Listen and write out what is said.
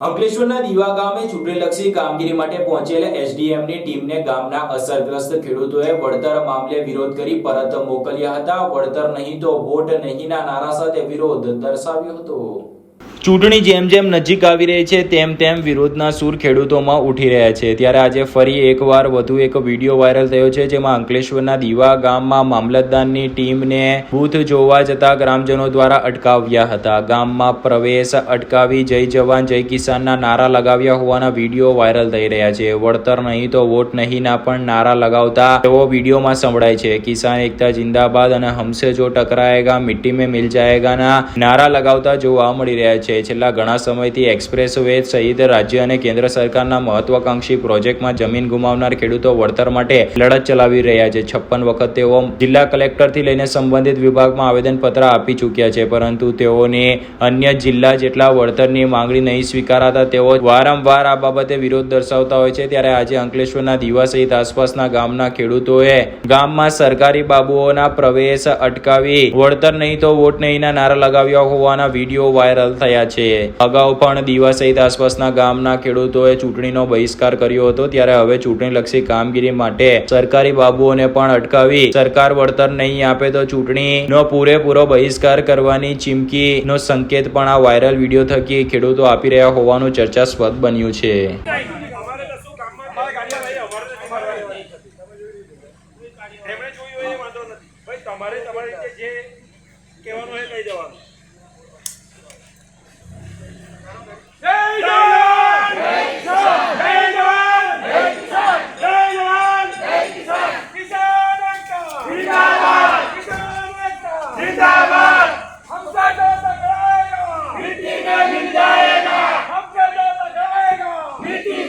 અંકલેશ્વરના દીવા ગામે ચૂંટણીલક્ષી કામગીરી માટે પહોંચેલ એસડીએમની ટીમને ગામના અસરગ્રસ્ત ખેડૂતોએ વળતર મામલે વિરોધ કરી પરત મોકલ્યા હતા. વળતર નહીં તો વોટ નહીંના નારા સાથે વિરોધ દર્શાવ્યો હતો. ચૂંટણી જેમ જેમ નજીક આવી રહી છે, તેમ તેમ વિરોધના સૂર ખેડૂતોમાં ઉઠી રહ્યા છે. ત્યારે આજે ફરી એકવાર વધુ એક વીડિયો વાયરલ થયો છે, જેમાં અંકલેશ્વરના દીવા ગામમાં મામલતદારની ટીમને બૂથ જોવા જતા ગ્રામજનો દ્વારા અટકાવ્યા હતા. ગામમાં પ્રવેશ અટકાવી જય જવાન, જય કિસાનના નારા લગાવ્યા હોવાના વીડિયો વાયરલ થઈ રહ્યા છે. વળતર નહીં તો વોટ નહીંના પણ નારા લગાવતા એવો વિડીયોમાં સંભળાય છે. કિસાન એકતા જિંદાબાદ અને હમસે જો ટકરાયેગા મિટ્ટી મેં મિલ જાયેગાના નારા લગાવતા જોવા મળી રહ્યા છે. છેલ્લા ઘણા સમયથી એક્સપ્રેસ વે સહિત રાજ્ય અને કેન્દ્ર સરકારના મહત્વાકાંક્ષી પ્રોજેક્ટમાં જમીન ગુમાવનાર ખેડૂતો વળતર માટે લડત ચલાવી રહ્યા છે. છપ્પન વખત તેઓ જિલ્લા કલેક્ટરથી લઈને સંબંધિત વિભાગમાં આવેદનપત્ર આપી ચૂક્યા છે, પરંતુ તેઓને અન્ય જિલ્લા જેટલા વળતરની માંગણી નહીં સ્વીકારાતા તેઓ વારંવાર આ બાબતે વિરોધ દર્શાવતા હોય છે. ત્યારે આજે અંકલેશ્વરના દીવા સહિત આસપાસના ગામના ખેડૂતોએ ગામમાં સરકારી બાબુઓના પ્રવેશ અટકાવી વળતર નહીં તો વોટ નહીંના નારા લગાવ્યા હોવાના વીડિયો વાયરલ થયા રહ્યા છે. અગાઉ પણ દીવા સહિત આસપાસના ગામના ખેડૂતોએ ચૂંટણીનો બહિષ્કાર કર્યો હતો. ત્યારે હવે ચૂંટણીલક્ષી કામગીરી માટે સરકારી બાબુઓને પણ અટકાવી સરકાર વળતર નહીં આપે તો ચૂંટણીનો પૂરેપૂરો બહિષ્કાર કરવાની ચીમકીનો સંકેત પણ આ વાયરલ વીડિયો થકી ખેડૂતો આપી રહ્યા હોવાનું ચર્ચાસ્પદ બન્યું છે. તમારે તમારી જે કહેવાનું હોય કહી દેવાનું নীতি